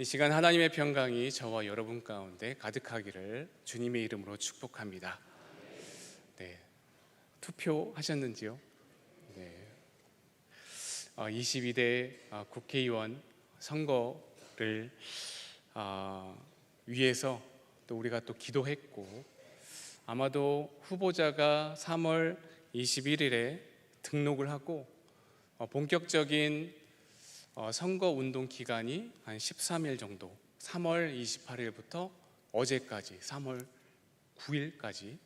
이 시간 하나님의 평강이 저와 여러분 가운데 가득하기를 주님의 이름으로 축복합니다. 네, 투표하셨는지요? 네. 어, 22대 어, 국회의원 선거를 어, 위해서 또 우리가 또 기도했고 아마도 후보자가 3월 21일에 등록을 하고 어, 본격적인 어, 선거 운동 기간이 한 13일 정도, 3월 28일부터 어제까지 3월 9일까지,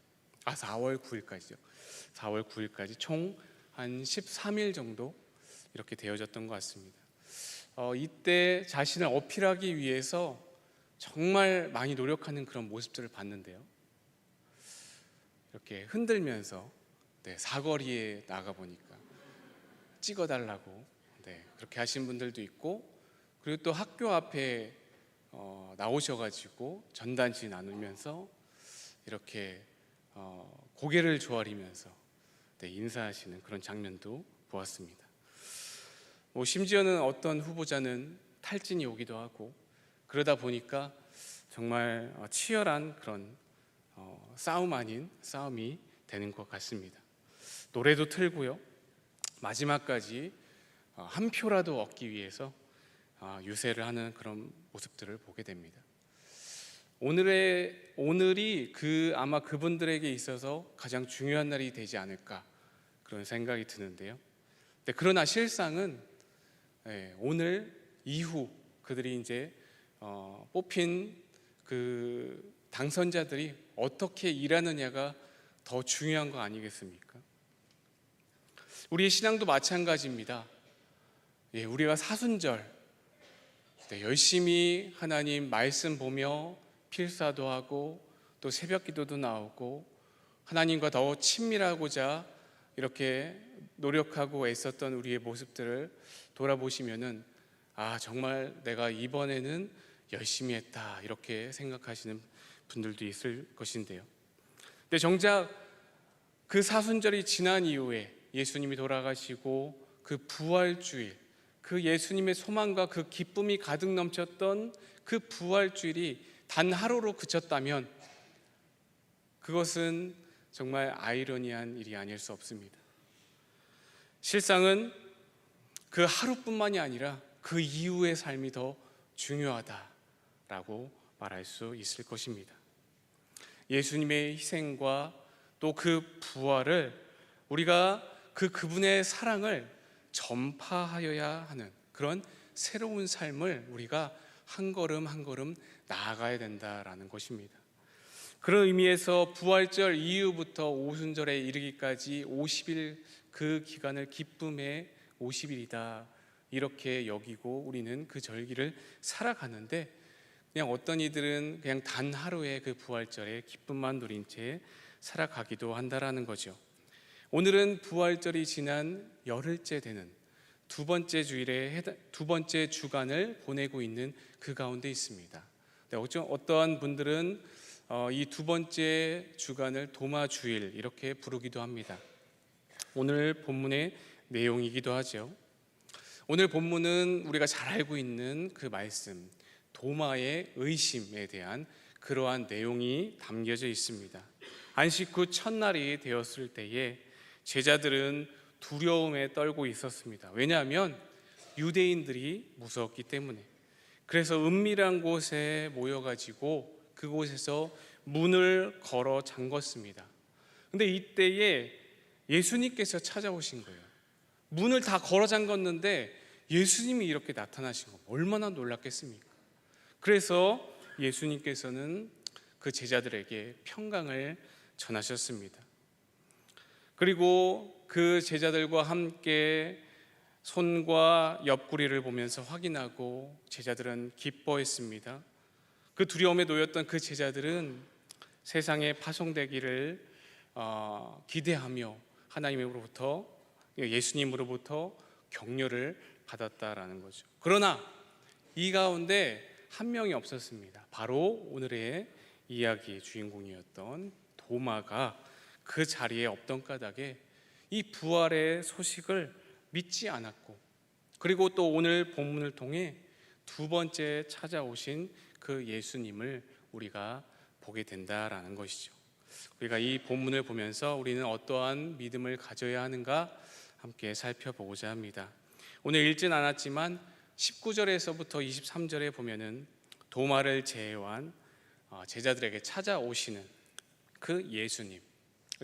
아 4월 9일까지죠. 4월 9일까지 총 한 13일 정도 이렇게 되어졌던 것 같습니다. 어, 이때 자신을 어필하기 위해서 정말 많이 노력하는 그런 모습들을 봤는데요. 이렇게 흔들면서 네, 사거리에 나가 보니까 찍어달라고 네, 그렇게 하신 분들도 있고 그리고 또 학교 앞에 어, 나오셔가지고 전단지 나누면서 이렇게 어, 고개를 조아리면서 네, 인사하시는 그런 장면도 보았습니다. 뭐 심지어는 어떤 후보자는 탈진이 오기도 하고 그러다 보니까 정말 어, 치열한 그런 어, 싸움 아닌 싸움이 되는 것 같습니다. 노래도 틀고요. 마지막까지 어, 한 표라도 얻기 위해서 아, 유세를 하는 그런 모습들을 보게 됩니다. 오늘의 오늘이 그 아마 그분들에게 있어서 가장 중요한 날이 되지 않을까 그런 생각이 드는데요. 그러나 실상은 예, 오늘 이후 그들이 이제 어, 뽑힌 그 당선자들이 어떻게 일하느냐가 더 중요한 거 아니겠습니까? 우리의 신앙도 마찬가지입니다. 예, 우리가 사순절 네, 열심히 하나님 말씀 보며 필사도 하고 또 새벽 기도도 나오고 하나님과 더 친밀하고자 이렇게 노력하고 애썼던 우리의 모습들을 돌아보시면은 아 정말 내가 이번에는 열심히 했다 이렇게 생각하시는 분들도 있을 것인데요. 근데 정작 그 사순절이 지난 이후에 예수님이 돌아가시고 그 부활주일 그 예수님의 소망과 그 기쁨이 가득 넘쳤던 그 부활주일이 단 하루로 그쳤다면 그것은 정말 아이러니한 일이 아닐 수 없습니다. 실상은 그 하루뿐만이 아니라 그 이후의 삶이 더 중요하다라고 말할 수 있을 것입니다. 예수님의 희생과 또 그 부활을 우리가 그 그분의 사랑을 전파하여야 하는 그런 새로운 삶을 우리가 한 걸음 한 걸음 나아가야 된다라는 것입니다. 그런 의미에서 부활절 이후부터 오순절에 이르기까지 50일 그 기간을 기쁨의 50일이다 이렇게 여기고 우리는 그 절기를 살아가는데 그냥 어떤 이들은 그냥 단 하루의 그 부활절에 기쁨만 누린 채 살아가기도 한다라는 거죠. 오늘은 부활절이 지난 열흘째 되는 두 번째 주일에 두 번째 주간을 보내고 있는 그 가운데 있습니다. 어떠한 분들은 어, 이두 번째 주간을 도마 주일 이렇게 부르기도 합니다. 오늘 본문의 내용이기도 하죠. 오늘 본문은 우리가 잘 알고 있는 그 말씀 도마의 의심에 대한 그러한 내용이 담겨져 있습니다. 안식 후 첫날이 되었을 때에 제자들은 두려움에 떨고 있었습니다. 왜냐하면 유대인들이 무서웠기 때문에. 그래서 은밀한 곳에 모여가지고 그곳에서 문을 걸어 잠궜습니다. 근데 이때에 예수님께서 찾아오신 거예요. 문을 다 걸어 잠궜는데 예수님이 이렇게 나타나신 거 얼마나 놀랐겠습니까? 그래서 예수님께서는 그 제자들에게 평강을 전하셨습니다. 그리고 그 제자들과 함께 손과 옆구리를 보면서 확인하고 제자들은 기뻐했습니다. 그 두려움에 놓였던 그 제자들은 세상에 파송되기를 어, 기대하며 하나님으로부터 예수님으로부터 격려를 받았다라는 거죠. 그러나 이 가운데 한 명이 없었습니다. 바로 오늘의 이야기의 주인공이었던 도마가 그 자리에 없던 까닭에 이 부활의 소식을 믿지 않았고 그리고 또 오늘 본문을 통해 두 번째 찾아오신 그 예수님을 우리가 보게 된다라는 것이죠. 우리가 이 본문을 보면서 우리는 어떠한 믿음을 가져야 하는가 함께 살펴보고자 합니다. 오늘 읽진 않았지만 19절에서부터 23절에 보면은 도마를 제외한 어, 제자들에게 찾아오시는 그 예수님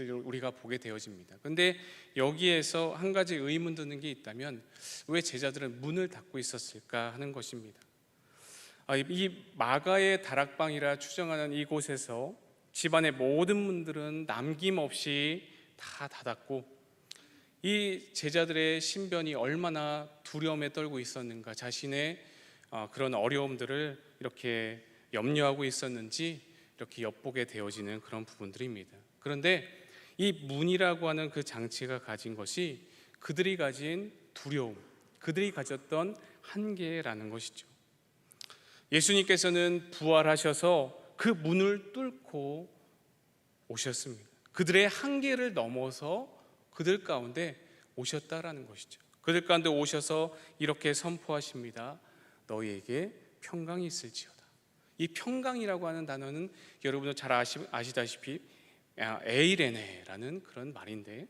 우리가 보게 되어집니다. 근데 여기에서 한 가지 의문 드는 게 있다면 왜 제자들은 문을 닫고 있었을까 하는 것입니다. 아, 이 마가의 다락방이라 추정하는 이곳에서 집안의 모든 문들은 남김없이 다 닫았고 이 제자들의 신변이 얼마나 두려움에 떨고 있었는가 자신의 어, 그런 어려움들을 이렇게 염려하고 있었는지 이렇게 엿보게 되어지는 그런 부분들입니다. 그런데 이 문이라고 하는 그 장치가 가진 것이 그들이 가진 두려움, 그들이 가졌던 한계라는 것이죠. 예수님께서는 부활하셔서 그 문을 뚫고 오셨습니다. 그들의 한계를 넘어서 그들 가운데 오셨다라는 것이죠. 그들 가운데 오셔서 이렇게 선포하십니다. 너희에게 평강이 있을지어다. 이 평강이라고 하는 단어는 여러분도 잘 아시, 아시다시피 에이레네라는 그런 말인데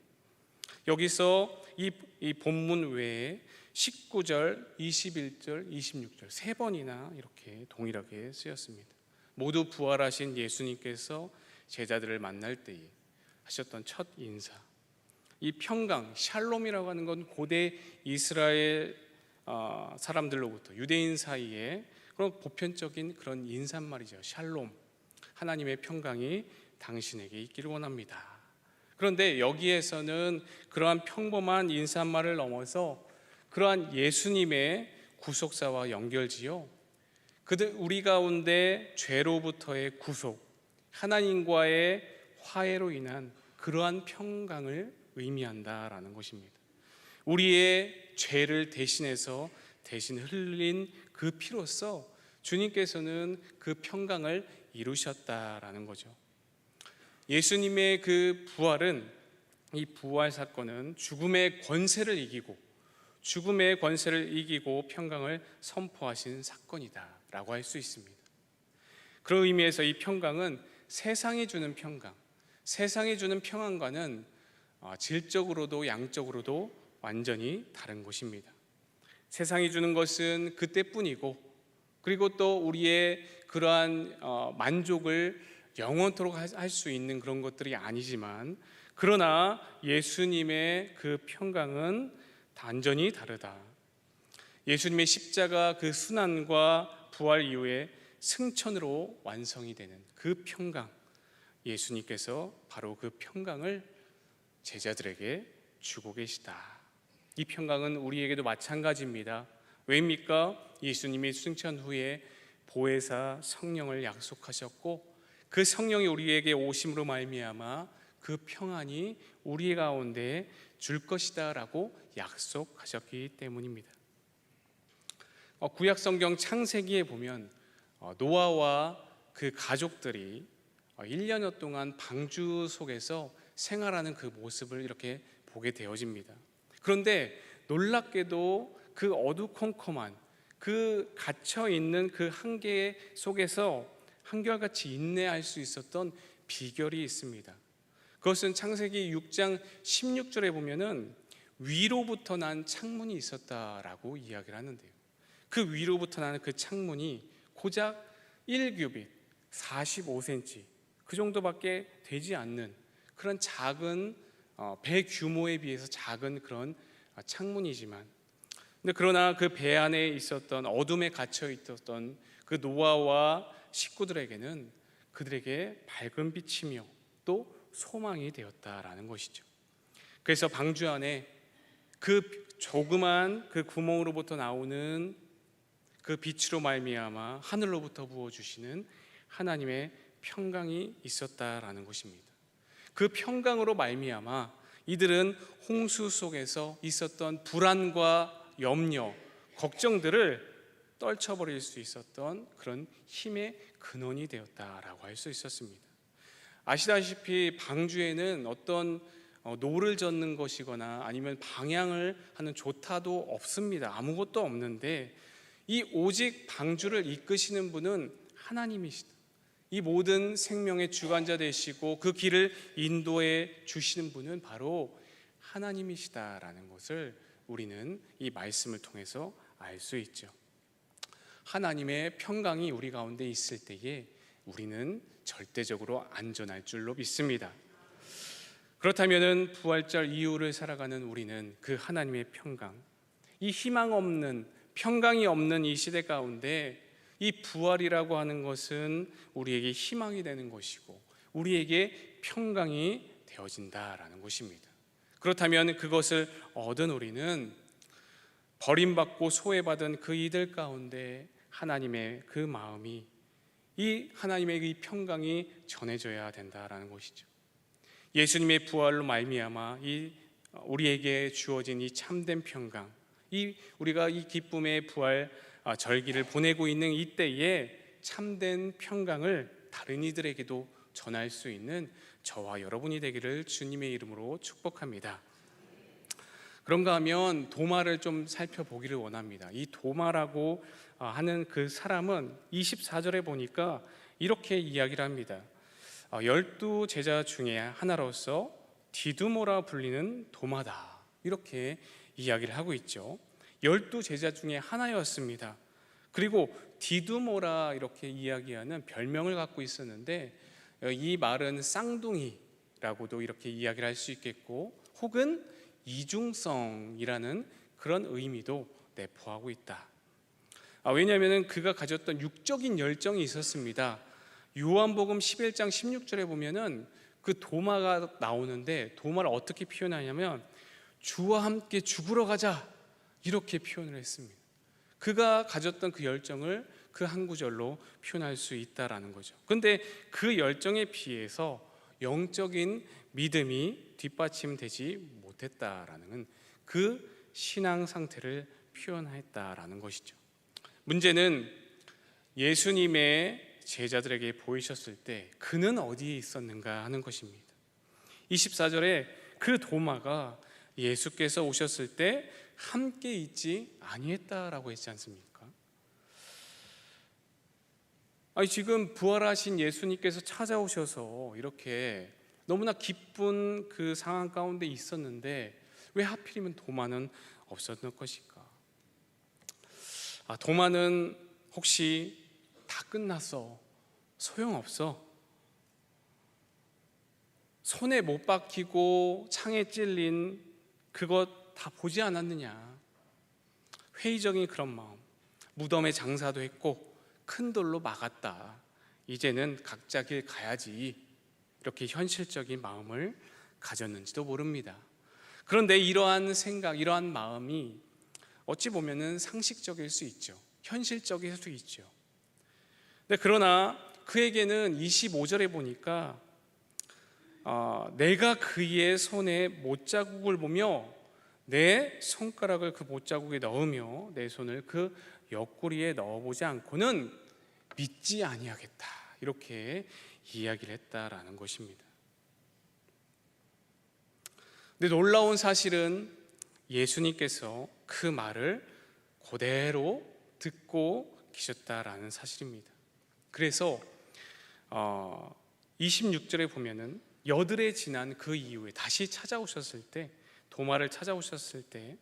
여기서 이, 이 본문 외에 19절, 21절, 26절 세 번이나 이렇게 동일하게 쓰였습니다. 모두 부활하신 예수님께서 제자들을 만날 때에 하셨던 첫 인사. 이 평강, 샬롬이라고 하는 건 고대 이스라엘 어, 사람들로부터 유대인 사이에 그런 보편적인 그런 인사말이죠. 샬롬. 하나님의 평강이 당신에게 있기를 원합니다. 그런데 여기에서는 그러한 평범한 인사말을 넘어서 그러한 예수님의 구속사와 연결지요. 그들 우리 가운데 죄로부터의 구속, 하나님과의 화해로 인한 그러한 평강을 의미한다라는 것입니다. 우리의 죄를 대신해서 대신 흘린 그 피로써 주님께서는 그 평강을 이루셨다라는 거죠. 예수님의 그 부활은 이 부활 사건은 죽음의 권세를 이기고 죽음의 권세를 이기고 평강을 선포하신 사건이다라고 할 수 있습니다. 그런 의미에서 이 평강은 세상이 주는 평강, 세상이 주는 평안과는 어, 질적으로도 양적으로도 완전히 다른 것입니다. 세상이 주는 것은 그때뿐이고 그리고 또 우리의 그러한 어, 만족을 영원토록 할 수 있는 그런 것들이 아니지만 그러나 예수님의 그 평강은 단전히 다르다. 예수님의 십자가 그 순환과 부활 이후에 승천으로 완성이 되는 그 평강. 예수님께서 바로 그 평강을 제자들에게 주고 계시다. 이 평강은 우리에게도 마찬가지입니다. 왜입니까? 예수님이 승천 후에 보혜사 성령을 약속하셨고 그 성령이 우리에게 오심으로 말미암아 그 평안이 우리 가운데 줄 것이다라고 약속하셨기 때문입니다. 어, 구약 성경 창세기에 보면 어, 노아와 그 가족들이 1년여 어, 동안 방주 속에서 생활하는 그 모습을 이렇게 보게 되어집니다. 그런데 놀랍게도 그 어두컴컴한 그 갇혀 있는 그 한계 속에서 한결같이 인내할 수 있었던 비결이 있습니다. 그것은 창세기 6장 16절에 보면은 위로부터 난 창문이 있었다라고 이야기를 하는데요. 그 위로부터 나는 그 창문이 고작 1규빗 45cm 그 정도밖에 되지 않는 그런 작은 어, 배 규모에 비해서 작은 그런 창문이지만 근데 그러나 그 배 안에 있었던 어둠에 갇혀 있었던 그 노아와 식구들에게는 그들에게 밝은 빛이며 또 소망이 되었다라는 것이죠. 그래서 방주 안에 그 조그만 그 구멍으로부터 나오는 그 빛으로 말미암아 하늘로부터 부어 주시는 하나님의 평강이 있었다라는 것입니다. 그 평강으로 말미암아 이들은 홍수 속에서 있었던 불안과 염려, 걱정들을 떨쳐버릴 수 있었던 그런 힘의 근원이 되었다라고 할 수 있었습니다. 아시다시피 방주에는 어떤 어, 노를 젓는 것이거나 아니면 방향을 하는 조타도 없습니다. 아무것도 없는데 이 오직 방주를 이끄시는 분은 하나님이시다. 이 모든 생명의 주관자 되시고 그 길을 인도해 주시는 분은 바로 하나님이시다라는 것을 우리는 이 말씀을 통해서 알 수 있죠. 하나님의 평강이 우리 가운데 있을 때에 우리는 절대적으로 안전할 줄로 믿습니다. 그렇다면은 부활절 이후를 살아가는 우리는 그 하나님의 평강, 이 희망 없는 평강이 없는 이 시대 가운데 이 부활이라고 하는 것은 우리에게 희망이 되는 것이고 우리에게 평강이 되어진다라는 것입니다. 그렇다면 그것을 얻은 우리는 버림받고 소외받은 그 이들 가운데 하나님의 그 마음이 이 하나님의 이 평강이 전해져야 된다라는 것이죠. 예수님의 부활로 말미암아 이 우리에게 주어진 이 참된 평강, 이 우리가 이 기쁨의 부활 아, 절기를 보내고 있는 이때에 참된 평강을 다른 이들에게도 전할 수 있는 저와 여러분이 되기를 주님의 이름으로 축복합니다. 그런가 하면 도마를 좀 살펴보기를 원합니다. 이 도마라고 아, 하는 그 사람은 24절에 보니까 이렇게 이야기를 합니다. 어, 열두 제자 중에 하나로서 디두모라 불리는 도마다 이렇게 이야기를 하고 있죠. 열두 제자 중에 하나였습니다. 그리고 디두모라 이렇게 이야기하는 별명을 갖고 있었는데 어, 이 말은 쌍둥이라고도 이렇게 이야기를 할 수 있겠고 혹은 이중성이라는 그런 의미도 내포하고 있다. 아, 왜냐하면 그가 가졌던 육적인 열정이 있었습니다. 요한복음 11장 16절에 보면은 그 도마가 나오는데 도마를 어떻게 표현하냐면 주와 함께 죽으러 가자 이렇게 표현을 했습니다. 그가 가졌던 그 열정을 그 한 구절로 표현할 수 있다라는 거죠. 근데 그 열정에 비해서 영적인 믿음이 뒷받침되지 못했다라는 그 신앙 상태를 표현했다라는 것이죠. 문제는 예수님의 제자들에게 보이셨을 때 그는 어디에 있었는가 하는 것입니다. 24절에 그 도마가 예수께서 오셨을 때 함께 있지 아니했다라고 했지 않습니까? 아니 지금 부활하신 예수님께서 찾아오셔서 이렇게 너무나 기쁜 그 상황 가운데 있었는데 왜 하필이면 도마는 없었던 것일까? 아, 도마는 혹시 다 끝났어. 소용없어. 손에 못 박히고 창에 찔린 그것 다 보지 않았느냐. 회의적인 그런 마음. 무덤에 장사도 했고 큰 돌로 막았다. 이제는 각자 길 가야지. 이렇게 현실적인 마음을 가졌는지도 모릅니다. 그런데 이러한 생각, 이러한 마음이 어찌 보면은 상식적일 수 있죠. 현실적일 수 있죠. 네, 그러나 그에게는 25절에 보니까 어, 내가 그의 손에 못자국을 보며 내 손가락을 그 못자국에 넣으며 내 손을 그 옆구리에 넣어보지 않고는 믿지 아니하겠다 이렇게 이야기를 했다라는 것입니다. 근데 놀라운 사실은 예수님께서 그 말을 그대로 듣고 계셨다라는 사실입니다. 그래서 어, 26절에 보면은 여들에 지난 그 이후에 다시 찾아오셨을 때 도마를 찾아오셨을 때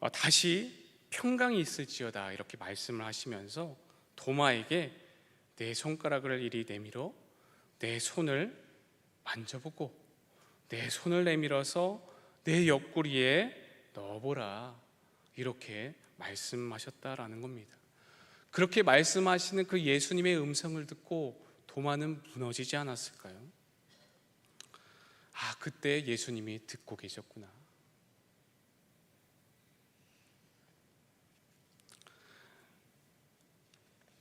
어, 다시 평강이 있을지어다 이렇게 말씀을 하시면서 도마에게 내 손가락을 이리 내밀어 내 손을 만져보고 내 손을 내밀어서 내 옆구리에 넣어보라 이렇게 말씀하셨다라는 겁니다. 그렇게 말씀하시는 그 예수님의 음성을 듣고 도마는 무너지지 않았을까요? 아, 그때 예수님이 듣고 계셨구나.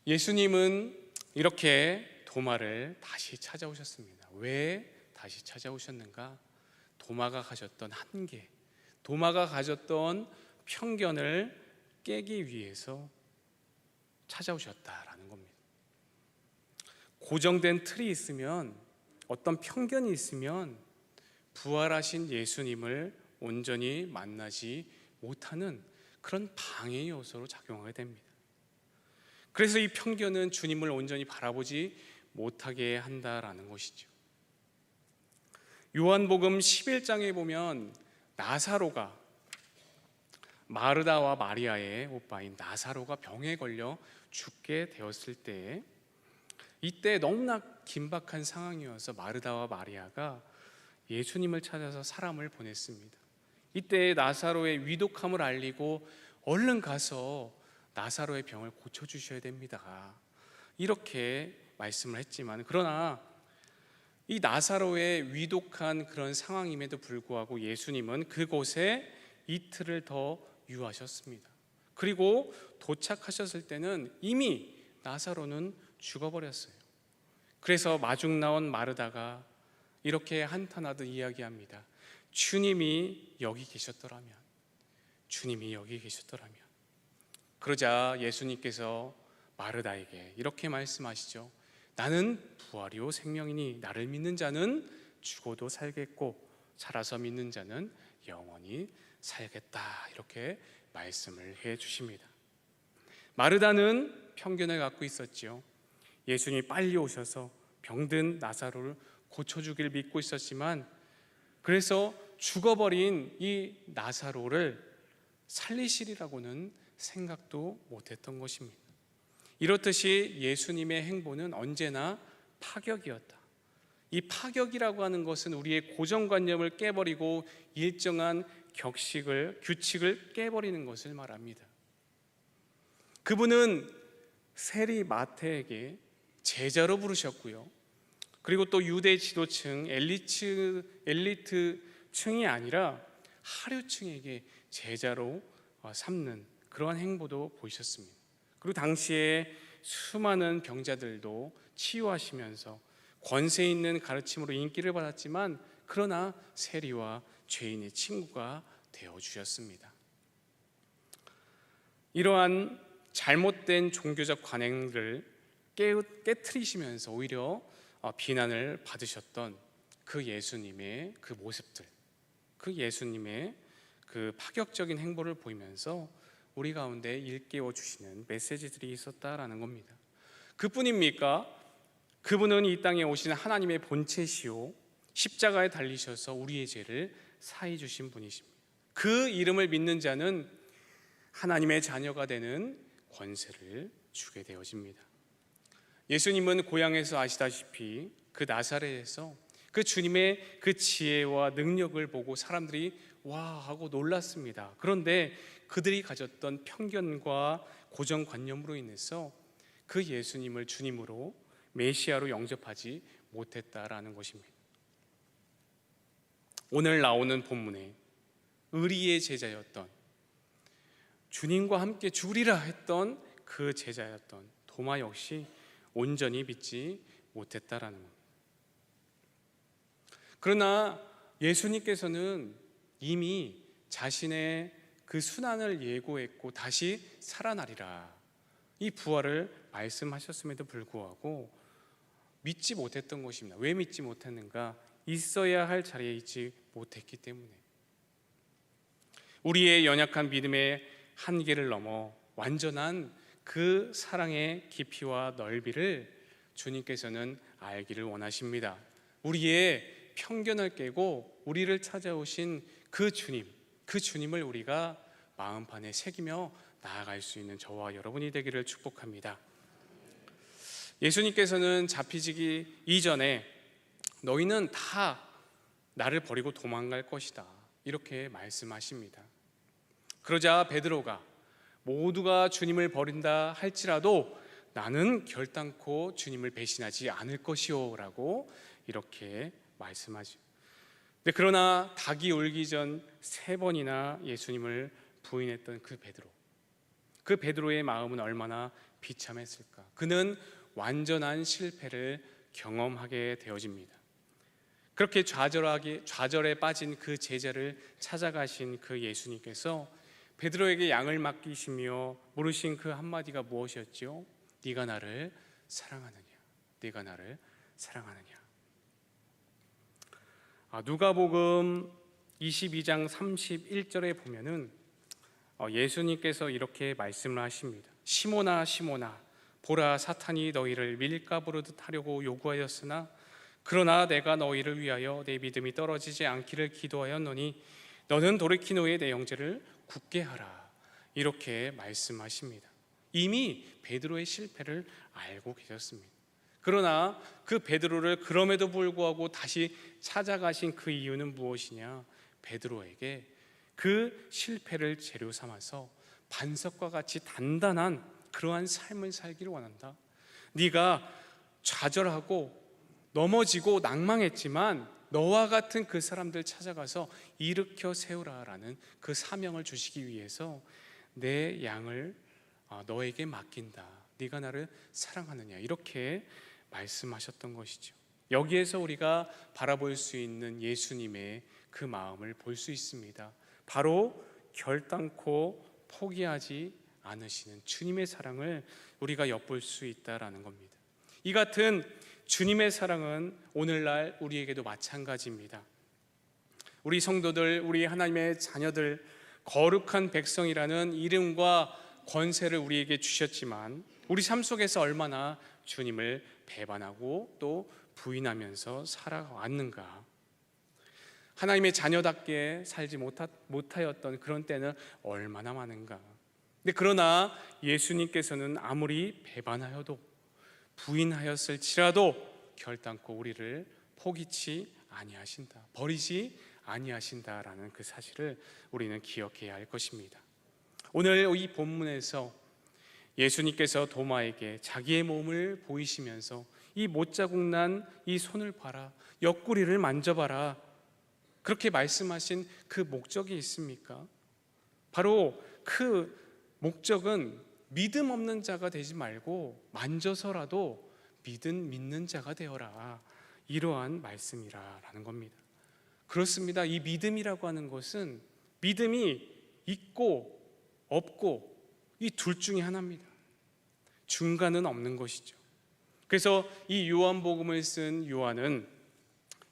예수님은 이렇게 도마를 다시 찾아오셨습니다. 왜 다시 찾아오셨는가? 도마가 가졌던 한계, 도마가 가졌던 편견을 깨기 위해서 찾아오셨다라는 겁니다. 고정된 틀이 있으면 어떤 편견이 있으면 부활하신 예수님을 온전히 만나지 못하는 그런 방해 요소로 작용하게 됩니다. 그래서 이 편견은 주님을 온전히 바라보지 못하게 한다라는 것이죠. 요한복음 11장에 보면 나사로가 마르다와 마리아의 오빠인 나사로가 병에 걸려 죽게 되었을 때 이때 너무나 긴박한 상황이어서 마르다와 마리아가 예수님을 찾아서 사람을 보냈습니다. 이때 나사로의 위독함을 알리고 얼른 가서 나사로의 병을 고쳐 주셔야 됩니다. 이렇게 말씀을 했지만 그러나 이 나사로의 위독한 그런 상황임에도 불구하고 예수님은 그곳에 이틀을 더 유하셨습니다. 그리고 도착하셨을 때는 이미 나사로는 죽어버렸어요. 그래서 마중 나온 마르다가 이렇게 한탄하듯 이야기합니다. 주님이 여기 계셨더라면, 주님이 여기 계셨더라면. 그러자 예수님께서 마르다에게 이렇게 말씀하시죠. 나는 부활이요 생명이니 나를 믿는 자는 죽어도 살겠고 살아서 믿는 자는 영원히 살겠다. 이렇게 말씀을 해 주십니다. 마르다는 편견을 갖고 있었지요. 예수님이 빨리 오셔서 병든 나사로를 고쳐주길 믿고 있었지만 그래서 죽어버린 이 나사로를 살리시리라고는 생각도 못했던 것입니다. 이렇듯이 예수님의 행보는 언제나 파격이었다. 이 파격이라고 하는 것은 우리의 고정관념을 깨버리고 일정한 격식을 규칙을 깨버리는 것을 말합니다. 그분은 세리 마태에게 제자로 부르셨고요. 그리고 또 유대 지도층 엘리트 엘리트층이 아니라 하류층에게 제자로 어, 삼는 그러한 행보도 보이셨습니다. 그리고 당시에 수많은 병자들도 치유하시면서 권세 있는 가르침으로 인기를 받았지만 그러나 세리와 죄인의 친구가 되어 주셨습니다. 이러한 잘못된 종교적 관행을 깨뜨리시면서 오히려 어, 비난을 받으셨던 그 예수님의 그 모습들, 그 예수님의 그 파격적인 행보를 보이면서 우리 가운데 일깨워 주시는 메시지들이 있었다라는 겁니다. 그뿐입니까? 그분은 이 땅에 오신 하나님의 본체시요 십자가에 달리셔서 우리의 죄를 사해 주신 분이십니다. 그 이름을 믿는 자는 하나님의 자녀가 되는 권세를 주게 되어집니다. 예수님은 고향에서 아시다시피 그 나사렛에서 그 주님의 그 지혜와 능력을 보고 사람들이 와 하고 놀랐습니다. 그런데 그들이 가졌던 편견과 고정관념으로 인해서 그 예수님을 주님으로 메시아로 영접하지 못했다라는 것입니다. 오늘 나오는 본문에 의리의 제자였던 주님과 함께 죽으리라 했던 그 제자였던 도마 역시 온전히 믿지 못했다라는 겁니다. 그러나 예수님께서는 이미 자신의 그 순환을 예고했고 다시 살아나리라 이 부활을 말씀하셨음에도 불구하고 믿지 못했던 것입니다. 왜 믿지 못했는가? 있어야 할 자리에 있지 못했기 때문에 우리의 연약한 믿음의 한계를 넘어 완전한 그 사랑의 깊이와 넓이를 주님께서는 알기를 원하십니다. 우리의 편견을 깨고 우리를 찾아오신 그 주님, 그 주님을 우리가 마음판에 새기며 나아갈 수 있는 저와 여러분이 되기를 축복합니다. 예수님께서는 잡히지기 이전에 너희는 다 나를 버리고 도망갈 것이다. 이렇게 말씀하십니다. 그러자 베드로가 모두가 주님을 버린다 할지라도 나는 결단코 주님을 배신하지 않을 것이요라고 이렇게 말씀하죠. 근데 그러나 닭이 울기 전 세 번이나 예수님을 부인했던 그 베드로. 그 베드로의 마음은 얼마나 비참했을까. 그는 완전한 실패를 경험하게 되어집니다. 그렇게 좌절하게 좌절에 빠진 그 제자를 찾아가신 그 예수님께서 베드로에게 양을 맡기시며 물으신 그 한마디가 무엇이었지요? 네가 나를 사랑하느냐? 네가 나를 사랑하느냐? 아, 누가복음 22장 31절에 보면은 어, 예수님께서 이렇게 말씀을 하십니다. 시모나 시모나 보라 사탄이 너희를 밀가부르듯 하려고 요구하였으나 그러나 내가 너희를 위하여 내 믿음이 떨어지지 않기를 기도하였노니 너는 돌이킨 후에 내 영제를 굳게 하라 이렇게 말씀하십니다. 이미 베드로의 실패를 알고 계셨습니다. 그러나 그 베드로를 그럼에도 불구하고 다시 찾아가신 그 이유는 무엇이냐? 베드로에게 그 실패를 재료 삼아서 반석과 같이 단단한 그러한 삶을 살기를 원한다. 네가 좌절하고 넘어지고 낭망했지만 너와 같은 그 사람들 찾아가서 일으켜 세우라라는 그 사명을 주시기 위해서 내 양을 아, 너에게 맡긴다. 네가 나를 사랑하느냐 이렇게 말씀하셨던 것이죠. 여기에서 우리가 바라볼 수 있는 예수님의 그 마음을 볼 수 있습니다. 바로 결단코 포기하지 않으시는 주님의 사랑을 우리가 엿볼 수 있다라는 겁니다. 이 같은 주님의 사랑은 오늘날 우리에게도 마찬가지입니다. 우리 성도들, 우리 하나님의 자녀들, 거룩한 백성이라는 이름과 권세를 우리에게 주셨지만 우리 삶 속에서 얼마나 주님을 배반하고 또 부인하면서 살아왔는가. 하나님의 자녀답게 살지 못하, 못하였던 그런 때는 얼마나 많은가. 근데 그러나 예수님께서는 아무리 배반하여도 부인하였을지라도 결단코 우리를 포기치 아니하신다. 버리지 아니하신다라는 그 사실을 우리는 기억해야 할 것입니다. 오늘 이 본문에서 예수님께서 도마에게 자기의 몸을 보이시면서 이 못자국 난 이 손을 봐라. 옆구리를 만져봐라. 그렇게 말씀하신 그 목적이 있습니까? 바로 그 목적은 믿음 없는 자가 되지 말고 만져서라도 믿은 믿는 자가 되어라. 이러한 말씀이라라는 겁니다. 그렇습니다. 이 믿음이라고 하는 것은 믿음이 있고 없고 이 둘 중에 하나입니다. 중간은 없는 것이죠. 그래서 이 요한복음을 쓴 요한은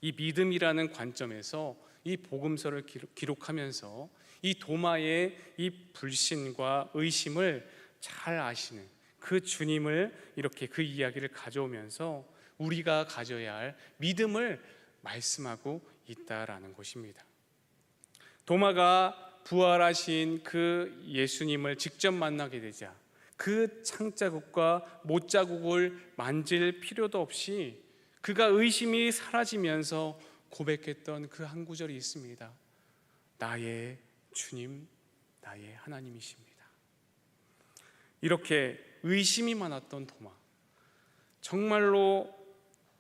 이 믿음이라는 관점에서 이 복음서를 기록하면서 이 도마의 이 불신과 의심을 잘 아시는 그 주님을 이렇게 그 이야기를 가져오면서 우리가 가져야 할 믿음을 말씀하고 있다라는 것입니다. 도마가 부활하신 그 예수님을 직접 만나게 되자 그 창자국과 못자국을 만질 필요도 없이 그가 의심이 사라지면서 고백했던 그 한 구절이 있습니다. 나의 주님, 나의 하나님이십니다. 이렇게 의심이 많았던 도마. 정말로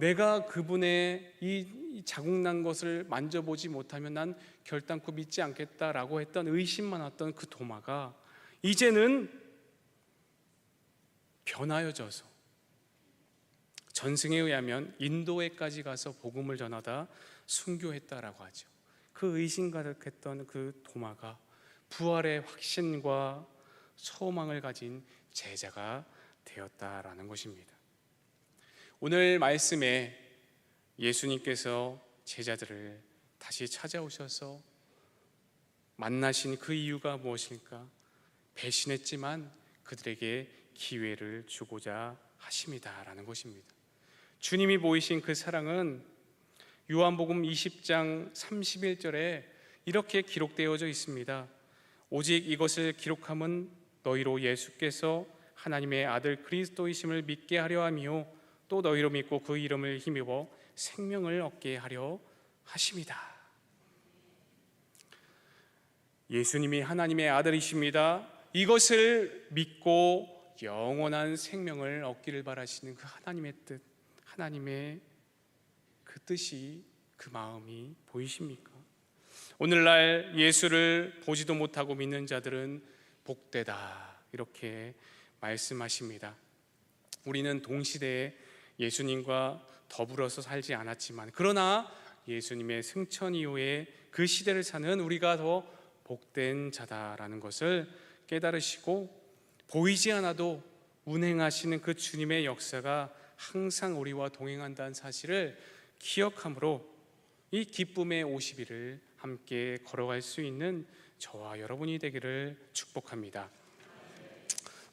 내가 그분의 이 자국난 것을 만져보지 못하면 난 결단코 믿지 않겠다라고 했던 의심 많았던 그 도마가 이제는 변하여져서 전승에 의하면 인도에까지 가서 복음을 전하다 순교했다라고 하죠. 그 의심 가득했던 그 도마가 부활의 확신과 소망을 가진 제자가 되었다라는 것입니다. 오늘 말씀에 예수님께서 제자들을 다시 찾아오셔서 만나신 그 이유가 무엇일까? 배신했지만 그들에게 기회를 주고자 하십니다라는 것입니다. 주님이 보이신 그 사랑은 요한복음 20장 31절에 이렇게 기록되어져 있습니다. 오직 이것을 기록함은 너희로 예수께서 하나님의 아들 그리스도이심을 믿게 하려 함이요 또 너희로 믿고 그 이름을 힘입어 생명을 얻게 하려 하십니다. 예수님이 하나님의 아들이십니다. 이것을 믿고 영원한 생명을 얻기를 바라시는 그 하나님의 뜻, 하나님의 그 뜻이 그 마음이 보이십니까? 오늘날 예수를 보지도 못하고 믿는 자들은 복되다 이렇게 말씀하십니다. 우리는 동시대에 예수님과 더불어서 살지 않았지만 그러나 예수님의 승천 이후에 그 시대를 사는 우리가 더 복된 자다라는 것을 깨달으시고 보이지 않아도 운행하시는 그 주님의 역사가 항상 우리와 동행한다는 사실을 기억함으로 이 기쁨의 50일을 함께 걸어갈 수 있는 저와 여러분이 되기를 축복합니다.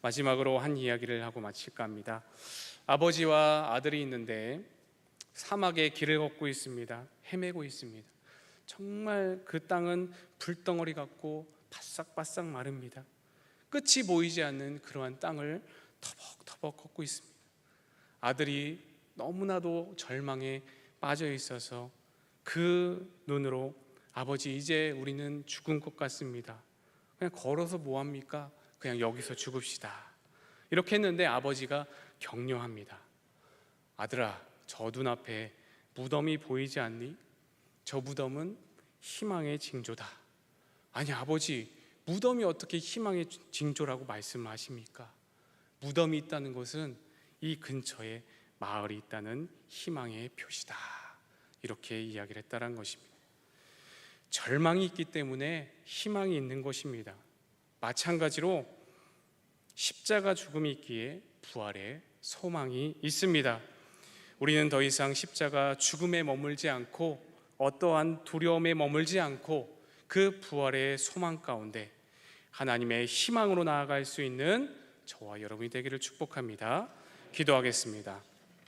마지막으로 한 이야기를 하고 마칠까 합니다. 아버지와 아들이 있는데 사막의 길을 걷고 있습니다. 헤매고 있습니다. 정말 그 땅은 불덩어리 같고 바싹바싹 마릅니다. 끝이 보이지 않는 그러한 땅을 터벅터벅 걷고 있습니다. 아들이 너무나도 절망에 빠져 있어서 그 눈으로 아버지 이제 우리는 죽은 것 같습니다. 그냥 걸어서 뭐 합니까? 그냥 여기서 죽읍시다. 이렇게 했는데 아버지가 격려합니다. 아들아, 저 눈앞에 무덤이 보이지 않니? 저 무덤은 희망의 징조다. 아니 아버지, 무덤이 어떻게 희망의 징조라고 말씀하십니까? 무덤이 있다는 것은 이 근처에 마을이 있다는 희망의 표시다. 이렇게 이야기를 했다는 것입니다. 절망이 있기 때문에 희망이 있는 것입니다. 마찬가지로 십자가 죽음이 있기에 부활의 소망이 있습니다. 우리는 더 이상 십자가 죽음에 머물지 않고 어떠한 두려움에 머물지 않고 그 부활의 소망 가운데 하나님의 희망으로 나아갈 수 있는 저와 여러분이 되기를 축복합니다. 기도하겠습니다.